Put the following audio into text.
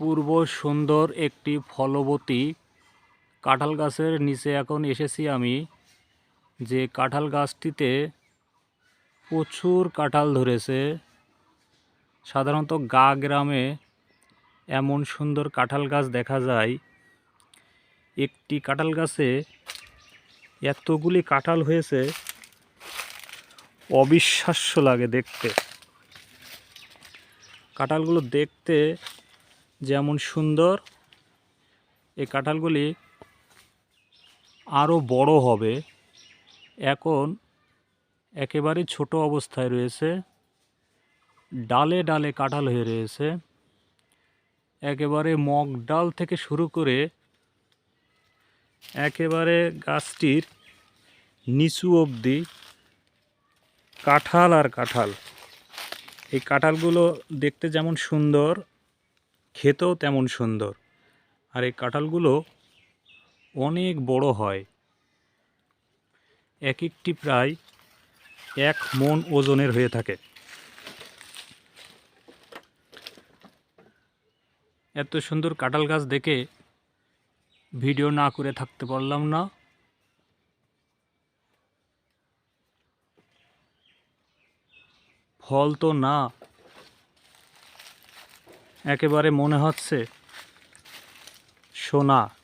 অপূর্ব সুন্দর একটি ফলবতী কাঁঠাল গাছের নিচে এখন এসেছি আমি। যে কাঁঠাল গাছটিতে প্রচুর কাঁঠাল ধরেছে। সাধারণত গা গ্রামে এমন সুন্দর কাঁঠাল গাছ দেখা যায়। একটি কাঁঠাল গাছে এতগুলি কাঁঠাল হয়েছে, অবিশ্বাস্য লাগে দেখতে। কাঁঠালগুলো দেখতে যেমন সুন্দর এই কাঁঠালগুলি আরও বড় হবে। এখন একেবারে ছোট অবস্থায় রয়েছে। ডালে ডালে কাঁঠাল হয়ে রয়েছে। একেবারে মগ ডাল থেকে শুরু করে একেবারে গাছটির নিচু অবধি কাঁঠাল আর কাঁঠাল। এই কাঁঠালগুলো দেখতে যেমন সুন্দর খেতেও তেমন সুন্দর। আর এই কাঁঠালগুলো অনেক বড় হয়। এক একটি প্রায় এক মন ওজনের হয়ে থাকে। এত সুন্দর কাঁঠাল গাছ দেখে ভিডিও না করে থাকতে পারলাম না। ফল তো না একেবারে মনে হচ্ছে সোনা।